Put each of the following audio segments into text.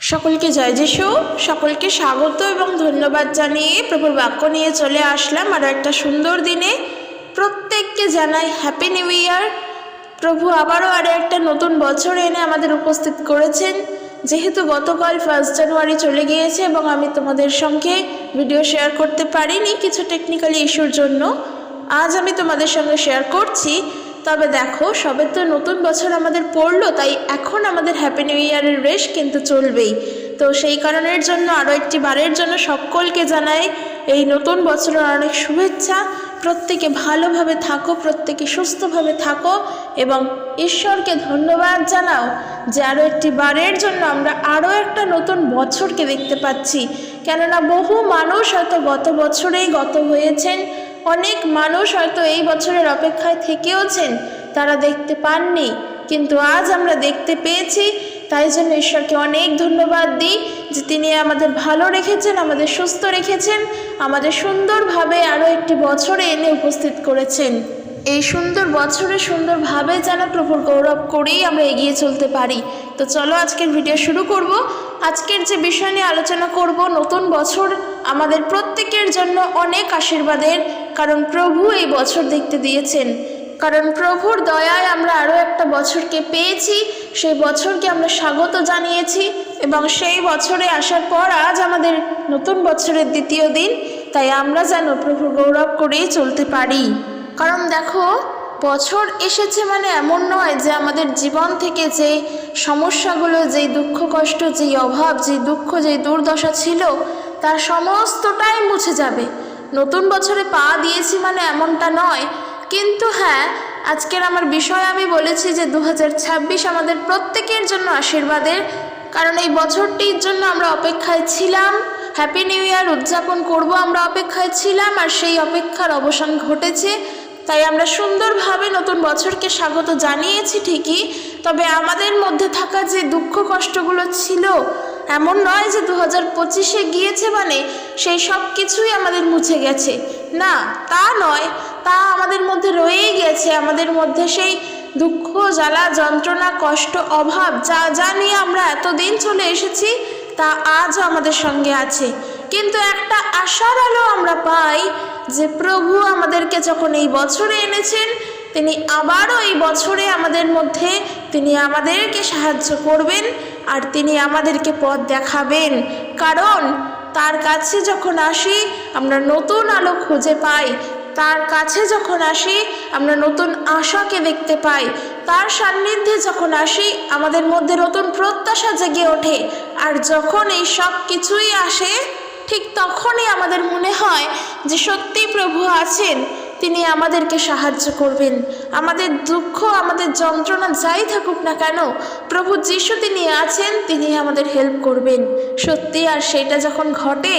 সকলকে জয় যিশু, সকলকে স্বাগত এবং ধন্যবাদ জানিয়ে প্রভুর বাক্য নিয়ে চলে আসলাম আরও একটা সুন্দর দিনে। প্রত্যেককে জানাই হ্যাপি নিউ ইয়ার প্রভু আবারও আরও একটা নতুন বছর এনে আমাদের উপস্থিত করেছেন। যেহেতু গতকাল ফার্স্ট জানুয়ারি চলে গিয়েছে এবং আমি তোমাদের সঙ্গে ভিডিও শেয়ার করতে পারিনি কিছু টেকনিক্যালি ইস্যুর জন্য। আজ আমি তোমাদের সঙ্গে শেয়ার করছি তবে দেখো, সবে তো নতুন বছর আমাদের পড়ল, তাই এখন আমাদের হ্যাপি নিউ ইয়ারের রেশ কিন্তু চলবেই। তো সেই কারণের জন্য আরও একটি বারের জন্য সকলকে জানাই, এই নতুন বছরের অনেক শুভেচ্ছা। প্রত্যেকে ভালোভাবে থাকো, প্রত্যেকে সুস্থভাবে থাকো এবং ঈশ্বরকে ধন্যবাদ জানাও যে আরও একটি বারের জন্য আমরা আরও একটা নতুন বছরকে দেখতে পাচ্ছি। কেননা বহু মানুষ হয়তো গত বছরেই গত হয়েছেন অনেক মানুষ হয়তো এই বছরের অপেক্ষায় থেকেওছেন, তারা দেখতে পাননি। কিন্তু আজ আমরা দেখতে পেয়েছি, তাই জন্য ঈশ্বরকে অনেক ধন্যবাদ দিই যে তিনি আমাদের ভালো রেখেছেন, আমাদের সুস্থ রেখেছেন, আমাদের সুন্দরভাবে আরও একটি বছরে এনে উপস্থিত করেছেন। এই সুন্দর বছরে সুন্দরভাবে যেন প্রভুর গৌরব করেই আমরা এগিয়ে চলতে পারি। তো চলো আজকের ভিডিও শুরু করব। আজকের যে বিষয় নিয়ে আলোচনা করব, নতুন বছর আমাদের প্রত্যেকের জন্য অনেক আশীর্বাদের কারণ প্রভু এই বছর দেখতে দিয়েছেন। কারণ প্রভুর দয়ায় আমরা আরও একটা বছরকে পেয়েছি, সেই বছরকে আমরা স্বাগত জানিয়েছি এবং সেই বছরে আসার পর আজ আমাদের নতুন বছরের দ্বিতীয় দিন, তাই আমরা যেন প্রভুর গৌরব করেই চলতে পারি। কারণ দেখো, বছর এসেছে মানে এমন নয় যে আমাদের জীবন থেকে যে সমস্যাগুলো যেই দুঃখ কষ্ট যেই অভাব যেই দুঃখ যেই দুর্দশা ছিল, তার সমস্তটাই মুছে যাবে। নতুন বছরে পা দিয়েছি মানে এমনটা নয়। কিন্তু হ্যাঁ আজকের আমার বিষয় আমি বলেছি যে দু হাজার ছাব্বিশ আমাদের প্রত্যেকের জন্য আশীর্বাদের। কারণ এই বছরটির জন্য আমরা অপেক্ষায় ছিলাম। হ্যাপি নিউ ইয়ার উদযাপন করব আমরা অপেক্ষায় ছিলাম আর সেই অপেক্ষার অবসান ঘটেছে। তাই আমরা সুন্দরভাবে নতুন বছরকে স্বাগত জানিয়েছি ঠিকই। তবে আমাদের মধ্যে থাকা যে দুঃখ কষ্টগুলো ছিল এমন নয় যে দু হাজার পঁচিশে গিয়েছে মানে সেই সব কিছুই আমাদের মুছে গেছে। না, তা নয়, তা আমাদের মধ্যে রয়েই গেছে। আমাদের মধ্যে সেই দুঃখ, জ্বালা, যন্ত্রণা, কষ্ট, অভাব, যা যা নিয়ে আমরা এতদিন চলে এসেছি, তা আজও আমাদের সঙ্গে আছে। কিন্তু একটা আশার আলো আমরা পাই যে প্রভু আমাদেরকে যখন এই বছরে এনেছেন, তিনি আবারও এই বছরে আমাদের মধ্যে তিনি আমাদেরকে সাহায্য করবেন। আর তিনি আমাদেরকে পথ দেখাবেন। কারণ তার কাছে যখন আসি, আমরা নতুন আলো খুঁজে পাই। তার কাছে যখন আসি, আমরা নতুন আশাকে দেখতে পাই। তার সান্নিধ্যে যখন আসি, আমাদের মধ্যে নতুন প্রত্যাশা জেগে ওঠে। আর যখন এই সব কিছুই আসে, ঠিক তখনই আমাদের মনে হয় যে সত্যি প্রভু আছেন। তিনি আমাদেরকে সাহায্য করবেন। আমাদের দুঃখ, আমাদের যন্ত্রণা যাই থাকুক না কেন, প্রভু যিশু তিনি আছেন, তিনি আমাদের হেল্প করবেন। সত্যি আর সেটা যখন ঘটে,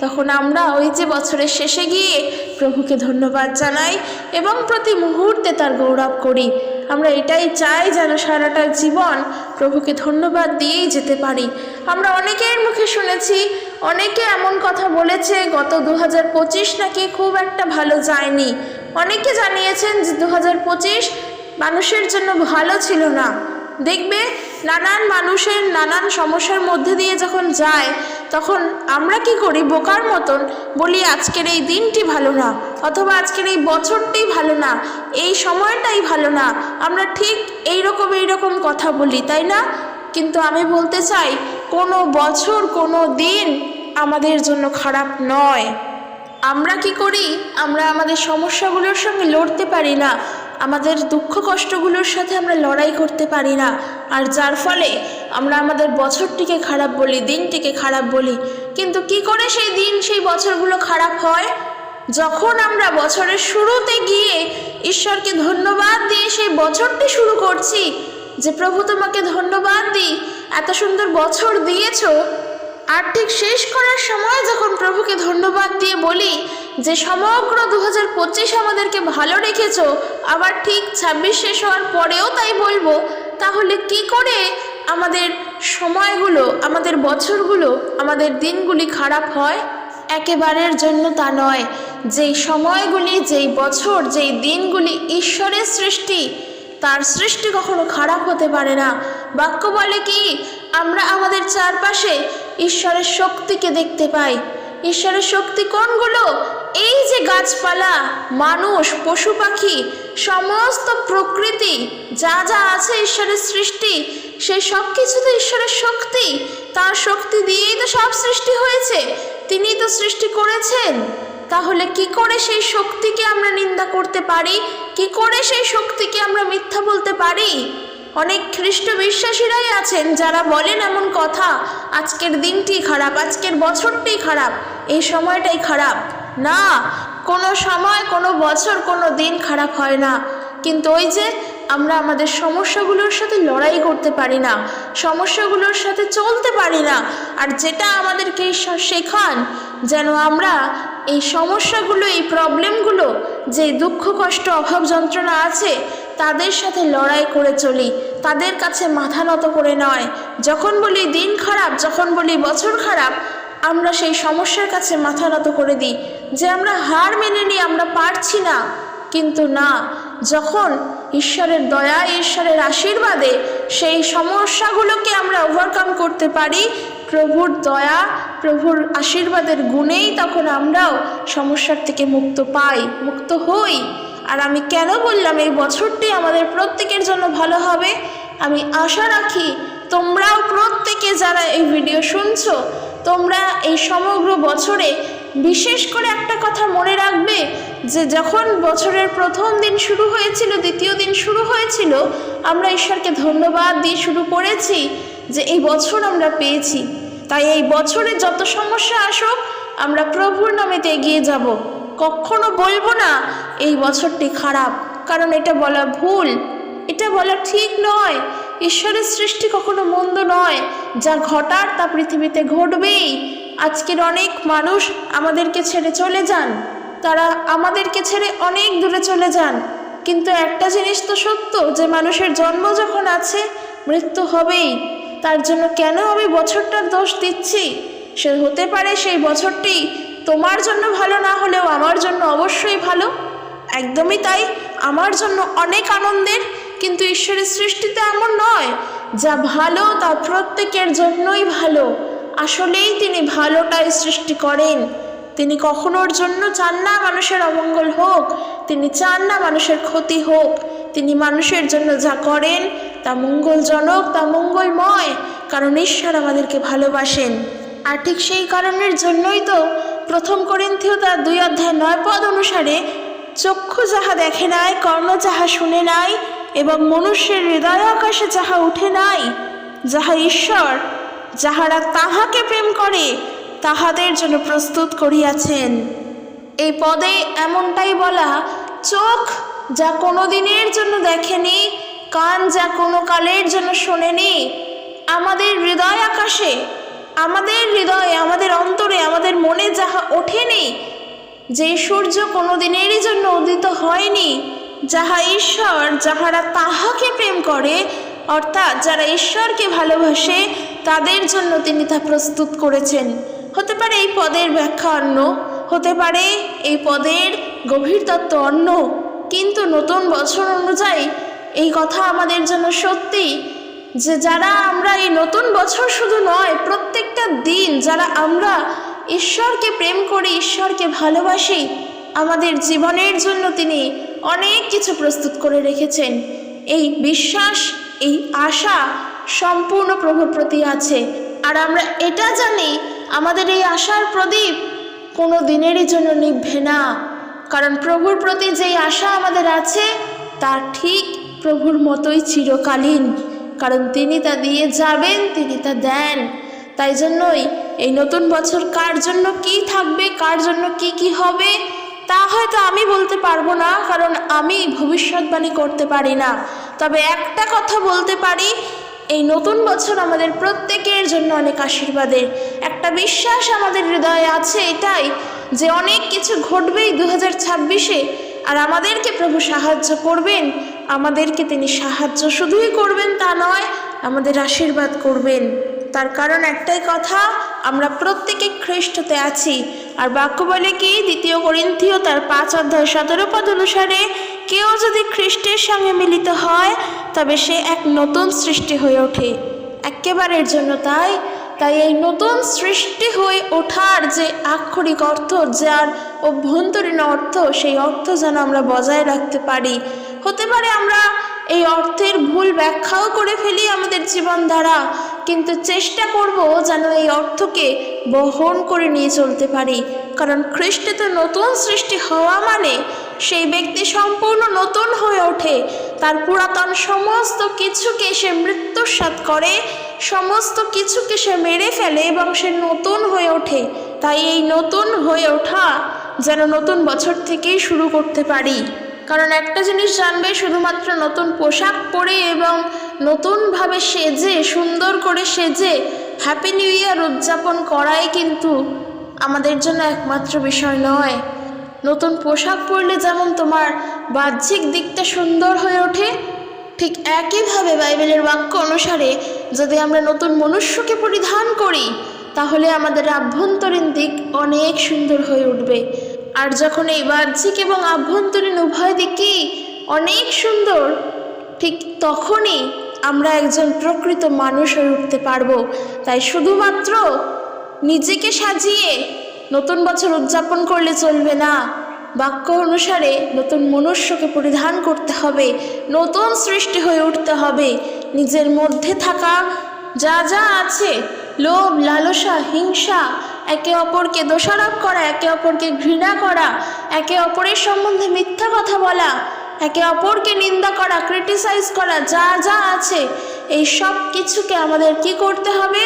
তখন আমরা ওই যে বছরের শেষে গিয়ে প্রভুকে ধন্যবাদ জানাই এবং প্রতি মুহূর্তে তার গৌরব করি। আমরা এটাই চাই যেন সারাটা জীবন প্রভুকে ধন্যবাদ দিয়েই যেতে পারি। আমরা অনেকের মুখে শুনেছি অনেকে এমন কথা বলেছে, গত দু হাজার পঁচিশ নাকি খুব একটা ভালো যায়নি। অনেকে জানিয়েছেন যে দু হাজার পঁচিশ মানুষের জন্য ভালো ছিল না। দেখবে, নানান মানুষের নানান সমস্যার মধ্যে দিয়ে যখন যায়, তখন আমরা কি করি, বোকার মতন বলি, আজকের এই দিনটি ভালো না, অথবা আজকের এই বছরটি ভালো না, এই সময়টাই ভালো না। আমরা ঠিক এই রকম এইরকম কথা বলি, তাই না? কিন্তু আমি বলতে চাই কোনো বছর, কোনো দিন আমাদের জন্য খারাপ নয়। আমরা কি করি? আমরা আমাদের সমস্যাগুলোর সঙ্গে লড়তে পারি না। আমাদের দুঃখ কষ্টগুলোর সাথে আমরা লড়াই করতে পারি না। আর যার ফলে আমরা আমাদের বছরটিকে খারাপ বলি, দিনটিকে খারাপ বলি। কিন্তু কি করে সেই দিন, সেই বছরগুলো খারাপ হয়? যখন আমরা বছরের শুরুতে গিয়ে ঈশ্বরকে ধন্যবাদ দিয়ে সেই বছরটি শুরু করছি, যে প্রভু তোমাকে ধন্যবাদ দিই এত সুন্দর বছর দিয়েছ। আর ঠিক শেষ করার সময় যখন প্রভুকে ধন্যবাদ দিয়ে বলি যে সমগ্র দু হাজার পঁচিশ আমাদেরকে ভালো রেখেছ, আবার ঠিক ছাব্বিশ শেষ হওয়ার পরেও তাই বলব, তাহলে কি করে আমাদের সময়গুলো, আমাদের বছরগুলো, আমাদের দিনগুলি খারাপ হয়? একেবারের জন্য তা নয়। যেই সময়গুলি, যেই বছর, যেই দিনগুলি ঈশ্বরের সৃষ্টি তার সৃষ্টি কখনো খারাপ হতে পারে না। বাক্য বলে কি, আমরা আমাদের চারপাশে ঈশ্বরের শক্তিকে দেখতে পাই। ঈশ্বরের শক্তি কোনগুলো? এই যে গাছপালা, মানুষ, পশু পাখি, সমস্ত প্রকৃতি, যা যা আছে ঈশ্বরের সৃষ্টি, সেই সব কিছু তো ঈশ্বরের শক্তি। তার শক্তি দিয়েই তো সব সৃষ্টি হয়েছে। তিনিই তো সৃষ্টি করেছেন। তাহলে কি করে সেই শক্তিকে আমরা নিন্দা করতে পারি? কি করে সেই শক্তিকে আমরা মিথ্যা বলতে পারি? অনেক খ্রিস্ট বিশ্বাসীরাই আছেন যারা বলেন এমন কথা, আজকের দিনটি খারাপ, আজকের বছরটি খারাপ, এই সময়টাই খারাপ। না, কোনো সময়, কোনো বছর, কোনো দিন খারাপ হয় না। কিন্তু ওই যে আমরা আমাদের সমস্যাগুলোর সাথে লড়াই করতে পারি না, সমস্যাগুলোর সাথে চলতে পারি না। আর যেটা আমাদেরকে শেখান, যেন আমরা এই সমস্যাগুলো, এই প্রবলেমগুলো, যে দুঃখ, কষ্ট, অভাব যন্ত্রণা আছে, তাদের সাথে লড়াই করে চলি। তাদের কাছে মাথা নত করে নয়। যখন বলি দিন খারাপ, যখন বলি বছর খারাপ, আমরা সেই সমস্যার কাছে মাথা নত করে দিই। যে আমরা হার মেনে নিই, আমরা পারছি না। কিন্তু না, যখন ঈশ্বরের দয়া, ঈশ্বরের আশীর্বাদে সেই সমস্যাগুলোকে আমরা ওভারকাম করতে পারি, প্রভুর দয়া প্রভুর আশীর্বাদের গুণেই তখন আমরাও সমস্যার থেকে মুক্ত পাই, মুক্ত হই। আর আমি কেন বললাম এই বছরটি আমাদের প্রত্যেকের জন্য ভালো হবে? আমি আশা রাখি তোমরাও প্রত্যেকে যারা এই ভিডিও শুনছো, তোমরা এই সমগ্র বছরে বিশেষ করে একটা কথা মনে রাখবে যে যখন বছরের প্রথম দিন শুরু হয়েছিল, দ্বিতীয় দিন শুরু হয়েছিল, আমরা ঈশ্বরকে ধন্যবাদ দিয়ে শুরু করেছি যে এই বছর আমরা পেয়েছি। তাই এই বছরে যত সমস্যা আসুক, আমরা প্রভুর নামেতে এগিয়ে যাব। কখনো বলব না, এই বছরটি খারাপ, কারণ এটা বলা ভুল। এটা বলা ঠিক নয়। ঈশ্বরের সৃষ্টি কখনো মন্দ নয়। যা ঘটার তা পৃথিবীতে ঘটবেই। আজকের অনেক মানুষ আমাদেরকে ছেড়ে চলে যান। তারা আমাদেরকে ছেড়ে অনেক দূরে চলে যান। কিন্তু একটা জিনিস তো সত্য, যে মানুষের জন্ম যখন আছে, মৃত্যু হবেই। তার জন্য কেন আমি বছরটার দোষ দিচ্ছি? সে হতে পারে সেই বছরটি তোমার জন্য ভালো, না হলেও আমার জন্য অবশ্যই ভালো। একদমই তাই, আমার জন্য অনেক আনন্দের, কিন্তু ঈশ্বরের সৃষ্টিতে এমন নয়, যা ভালো তা প্রত্যেকের জন্যই ভালো। আসলেই তিনি ভালোটাই সৃষ্টি করেন। তিনি কখনোর জন্য চান না মানুষের অমঙ্গল হোক। তিনি চান না মানুষের ক্ষতি হোক। তিনি মানুষের জন্য যা করেন, তা মঙ্গলজনক, তা মঙ্গলময়, কারণ ঈশ্বর আমাদেরকে ভালোবাসেন। আর ঠিক সেই কারণের জন্যই তো প্রথম করিন্থিও তার দুই অধ্যায় নয় পদ অনুসারে চক্ষু যাহা দেখে নাই, কর্ণ যাহা শুনে নাই, এবং মনুষ্যের হৃদয় আকাশে যাহা উঠে নাই, যাহা ঈশ্বর, যাহারা তাহাকে প্রেম করে তাহাদের জন্য প্রস্তুত করিয়াছেন। এই পদে এমনটাই বলা, চোখ যা কোনো দিনের জন্য দেখেনি, কান যা কোনো কালের জন্য শোনেনি, আমাদের হৃদয় আকাশে, আমাদের হৃদয়ে, আমাদের অন্তরে, আমাদের মনে যাহা ওঠেনি, যে সূর্য কোনো দিনেরই জন্য উদিত হয়নি, যাহা ঈশ্বর, যাহারা তাহাকে প্রেম করে, অর্থাৎ যারা ঈশ্বরকে ভালোবাসে, তাদের জন্য তিনি তা প্রস্তুত করেছেন। হতে পারে এই পদের ব্যাখ্যা অন্য, হতে পারে এই পদের গভীর তত্ত্ব অন্য, কিন্তু নতুন বছর অনুযায়ী এই কথা আমাদের জন্য সত্যি যে যারা আমরা এই নতুন বছর শুধু নয়, প্রত্যেকটা দিন যারা আমরা ঈশ্বরকে প্রেম করি, ঈশ্বরকে ভালোবাসি, আমাদের জীবনের জন্য তিনি অনেক কিছু প্রস্তুত করে রেখেছেন। এই বিশ্বাস, এই আশা সম্পূর্ণ প্রভুর প্রতি আছে। আর আমরা এটা জানি আমাদের এই আশার প্রদীপ কোনো দিনেরই জন্য নিভবে না। কারণ প্রভুর প্রতি যেই আশা আমাদের আছে তা ঠিক প্রভুর মতোই চিরকালীন। কারণ তিনি তা দিয়ে যাবেন, তিনি তা দেন। তাই জন্যই এই নতুন বছর কার জন্য কি থাকবে, কার জন্য কি কি হবে, তা হয়তো আমি বলতে পারব না, কারণ আমি ভবিষ্যৎবাণী করতে পারি না। তবে একটা কথা বলতে পারি এই নতুন বছর আমাদের প্রত্যেকের জন্য অনেক আশীর্বাদের। একটা বিশ্বাস আমাদের হৃদয়ে আছে এটাই যে অনেক কিছু ঘটবেই দু হাজার ছাব্বিশে আর আমাদেরকে প্রভু সাহায্য করবেন। আমাদেরকে তিনি সাহায্য শুধুই করবেন তা নয়, আমাদের আশীর্বাদ করবেন। তার কারণ একটাই কথা, আমরা প্রত্যেকে খ্রিস্টতে আছি। আর বাক্য বলে কি? দ্বিতীয় করিন্থীয় তার পাঁচ অধ্যায় সতেরো পদ অনুসারে কেউ যদি খ্রিস্টের সঙ্গে মিলিত হয়, তবে সে এক নতুন সৃষ্টি হয়ে ওঠে। একেবারের জন্য তাই তাই এই নতুন সৃষ্টি হয়ে ওঠার যে আক্ষরিক অর্থ, যার অভ্যন্তরীণ অর্থ, সেই অর্থ যেন আমরা বজায় রাখতে পারি। হতে পারে আমরা এই অর্থের ভুল ব্যাখ্যাও করে ফেলি আমাদের জীবন দ্বারা, কিন্তু চেষ্টা করব যেন এই অর্থকে বহন করে নিয়ে চলতে পারি। কারণ খ্রিস্টে তো নতুন সৃষ্টি হওয়া মানে সেই ব্যক্তি সম্পূর্ণ নতুন হয়ে ওঠে। তার পুরাতন সমস্ত কিছুকে সে মৃত্যুসাত করে, সমস্ত কিছুকে সে মেরে ফেলে এবং সে নতুন হয়ে ওঠে। তাই এই নতুন হয়ে ওঠা যেন নতুন বছর থেকেই শুরু করতে পারি। কারণ একটা জিনিস জানবে, শুধুমাত্র নতুন পোশাক পরে এবং নতুনভাবে সেজে, সুন্দর করে সেজে হ্যাপি নিউ ইয়ার উদযাপন করাই কিন্তু আমাদের জন্য একমাত্র বিষয় নয়। নতুন পোশাক পরলে যেমন তোমার বাহ্যিক দিকটা সুন্দর হয়ে ওঠে, ঠিক একইভাবে বাইবেলের বাক্য অনুসারে যদি আমরা নতুন মনুষ্যকে পরিধান করি, তাহলে আমাদের আভ্যন্তরীণ দিক অনেক সুন্দর হয়ে উঠবে। আর যখন এই বাহ্যিক এবং আভ্যন্তরীণ উভয় দিকই অনেক সুন্দর, ঠিক তখনই আমরা একজন প্রকৃত মানুষ হয়ে উঠতে পারব। তাই শুধুমাত্র নিজেকে সাজিয়ে নতুন বছর উদযাপন করলে চলবে না। বাক্য অনুসারে নতুন মনুষ্যকে পরিধান করতে হবে, নতুন সৃষ্টি হয়ে উঠতে হবে। নিজের মধ্যে থাকা যা যা আছে, লোভ, লালসা, হিংসা, একে অপরকে দোষারোপ করা, একে অপরকে ঘৃণা করা, একে অপরের সম্বন্ধে মিথ্যা কথা বলা, একে অপরকে নিন্দা করা, ক্রিটিসাইজ করা, যা যা আছে, এই সব কিছুকে আমাদের কি করতে হবে?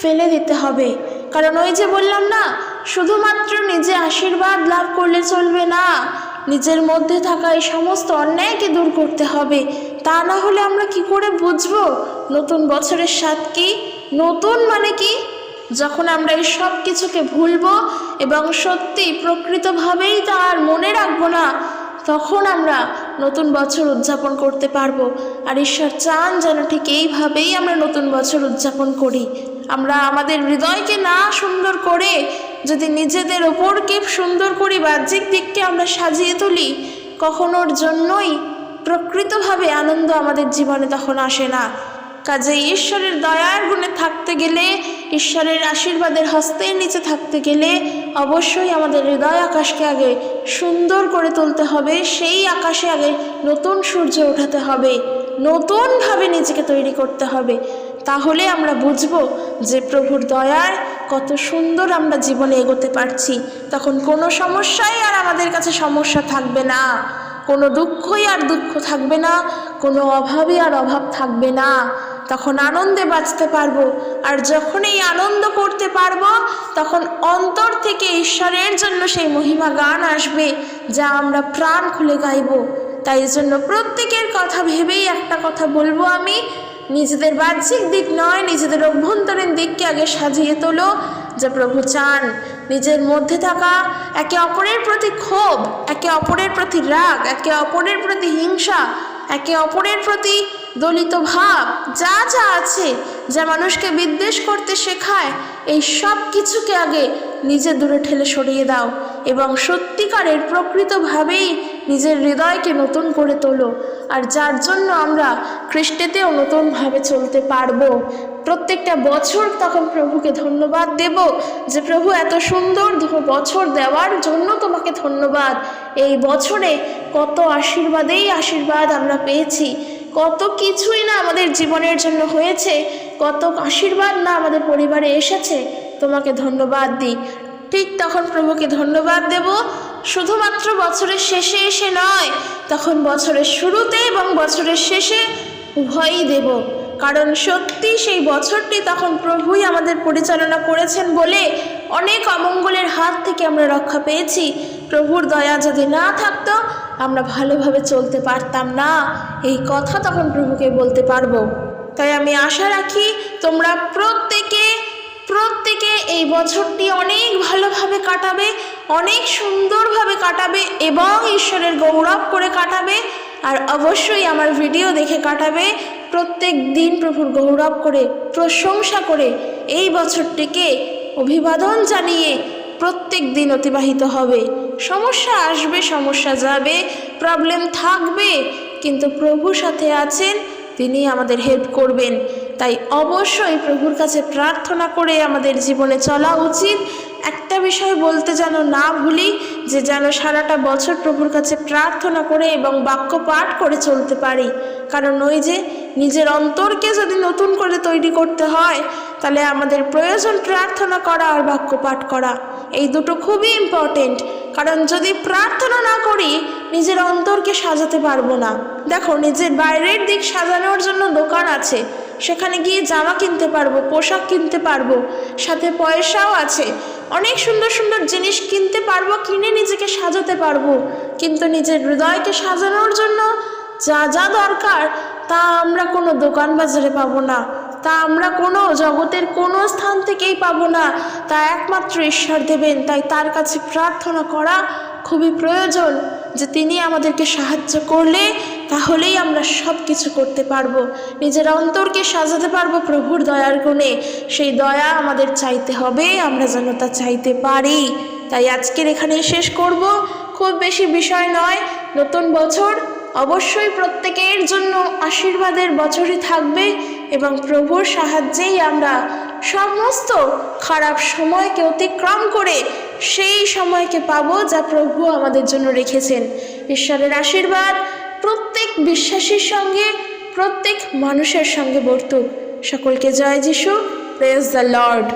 ফেলে দিতে হবে। কারণ ওই যে বললাম না শুধুমাত্র নিজে আশীর্বাদ লাভ করলে চলবে না। নিজের মধ্যে থাকা এই সমস্ত অন্যায়কে দূর করতে হবে। তা না হলে আমরা কি করে বুঝব? নতুন বছরের স্বাদ কি? নতুন মানে কি? যখন আমরা এই সব কিছুকে ভুলবো এবং সত্যি প্রকৃতভাবেই তা আর মনে রাখব না, তখন আমরা নতুন বছর উদযাপন করতে পারব। আর ঈশ্বর চান যেন ঠিক এইভাবেই আমরা নতুন বছর উদযাপন করি। আমরা আমাদের হৃদয়কে না সুন্দর করে যদি নিজেদের ওপরকে সুন্দর করি বাহ্যিক দিককে আমরা সাজিয়ে তুলি, কখনোর জন্যই প্রকৃতভাবে আনন্দ আমাদের জীবনে তখন আসে না। কাজে ঈশ্বরের দয়ার গুণে থাকতে গেলে, ঈশ্বরের আশীর্বাদের হস্তের নিচে থাকতে গেলে অবশ্যই আমাদের হৃদয় আকাশকে আগে সুন্দর করে তুলতে হবে, সেই আকাশে আগে নতুন সূর্য ওঠাতে হবে, নতুনভাবে নিজেকে তৈরি করতে হবে। তাহলে আমরা বুঝব যে প্রভুর দয়ার কত সুন্দর আমরা জীবনে এগোতে পারছি। তখন কোনো সমস্যাই আর আমাদের কাছে সমস্যা থাকবে না। কোনো দুঃখই আর দুঃখ থাকবে না, কোনো অভাবই আর অভাব থাকবে না। তখন আনন্দে বাঁচতে পারব আর যখন এই আনন্দ করতে পারব, তখন অন্তর থেকে ঈশ্বরের জন্য সেই মহিমা গান আসবে যা আমরা প্রাণ খুলে গাইব। তাই জন্য প্রত্যেকের কথা ভেবেই একটা কথা বলব আমি নিজেদের বাহ্যিক দিক নয়, নিজেদের অভ্যন্তরীণ দিককে আগে সাজিয়ে তোলো। যে প্রভু চান, নিজের মধ্যে থাকা একে অপরের প্রতি ক্ষোভ, একে অপরের প্রতি রাগ, একে অপরের প্রতি হিংসা, একে অপরের প্রতি দলিত ভাব, যা যা আছে, যা মানুষকে বিদ্বেষ করতে শেখায়, এই সব কিছুকে আগে নিজে দূরে ঠেলে সরিয়ে দাও এবং সত্যিকারের প্রকৃতভাবেই নিজের হৃদয়কে নতুন করে তোলো। আর যার জন্য আমরা খ্রিস্টেতেও নতুনভাবে চলতে পারব। প্রত্যেকটা বছর তখন প্রভুকে ধন্যবাদ দেব যে প্রভু এত সুন্দর বছর দেওয়ার জন্য তোমাকে ধন্যবাদ। এই বছরে কত আশীর্বাদেই আশীর্বাদ আমরা পেয়েছি। কত কিছুই না আমাদের জীবনের জন্য হয়েছে, কত আশীর্বাদ না আমাদের পরিবারে এসেছে, তোমাকে ধন্যবাদ দিই। ঠিক তখন প্রভুকে ধন্যবাদ দেব। শুধুমাত্র বছরের শেষে এসে নয়, তখন বছরের শুরুতে এবং বছরের শেষে উভয়ই দেব। কারণ সত্যি সেই বছরটি তখন প্রভুই আমাদের পরিচালনা করেছেন বলে অনেক অমঙ্গলের হাত থেকে আমরা রক্ষা পেয়েছি। প্রভুর দয়া যদি না থাকতো, আমরা ভালোভাবে চলতে পারতাম না। এই কথা তখন প্রভুকে বলতে পারব। তাই আমি আশা রাখি তোমরা প্রত্যেকে প্রত্যেকে এই বছরটি অনেক ভালোভাবে কাটাবে। অনেক সুন্দরভাবে কাটাবে এবং ঈশ্বরের গৌরব করে কাটাবে আর অবশ্যই আমার ভিডিও দেখে কাটাবে। প্রত্যেক দিন প্রভুর গৌরব করে, প্রশংসা করে এই বছরটিকে অভিবাদন জানিয়ে প্রত্যেক দিন অতিবাহিত হবে। সমস্যা আসবে, সমস্যা যাবে প্রবলেম থাকবে, কিন্তু প্রভু সাথে আছেন, তিনি আমাদের হেল্প করবেন। তাই অবশ্যই প্রভুর কাছে প্রার্থনা করে আমাদের জীবনে চলা উচিত। একটা বিষয় বলতে যেন না ভুলি, যে যেন সারাটা বছর প্রভুর কাছে প্রার্থনা করে এবং বাক্য পাঠ করে চলতে পারি। কারণ ওই যে নিজের অন্তরকে যদি নতুন করে তৈরি করতে হয়, তাহলে আমাদের প্রয়োজন প্রার্থনা করা আর বাক্য পাঠ করা। এই দুটো খুবই ইম্পর্টেন্ট কারণ যদি প্রার্থনা না করি, নিজের অন্তরকে সাজাতে পারব না। দেখো, নিজের বাইরের দিক সাজানোর জন্য দোকান আছে। সেখানে গিয়ে জামা কিনতে পারব, পোশাক কিনতে পারব, সাথে পয়সাও আছে। অনেক সুন্দর সুন্দর জিনিস কিনতে পারব, কিনে নিজেকে সাজাতে পারব। কিন্তু নিজের হৃদয়কে সাজানোর জন্য যা যা দরকার তা আমরা কোনো দোকান বাজারে পাবো না। তা আমরা কোনো জগতের কোনো স্থান থেকেই পাবো না। তা একমাত্র ঈশ্বর দেবেন, তাই তার কাছে প্রার্থনা করা খুবই প্রয়োজন যে তিনি আমাদেরকে সাহায্য করলে তাহলেই আমরা সব কিছু করতে পারব। নিজের অন্তরকে সাজাতে পারব প্রভুর দয়ার গুণে। সেই দয়া আমাদের চাইতে হবে, আমরা যেন তা চাইতে পারি। তাই আজকের এখানে শেষ করব। খুব বেশি বিষয় নয়, নতুন বছর অবশ্যই প্রত্যেকের জন্য আশীর্বাদের বছরই থাকবে এবং প্রভুর সাহায্যেই আমরা সমস্ত খারাপ সময়কে অতিক্রম করে সেই সময়কে পাবো যা প্রভু আমাদের জন্য রেখেছেন। ঈশ্বরের আশীর্বাদ প্রত্যেক বিশ্বাসীর সঙ্গে প্রত্যেক মানুষের সঙ্গে বর্তুক। সকলকে জয় যিশু প্রেজ দ্য লর্ড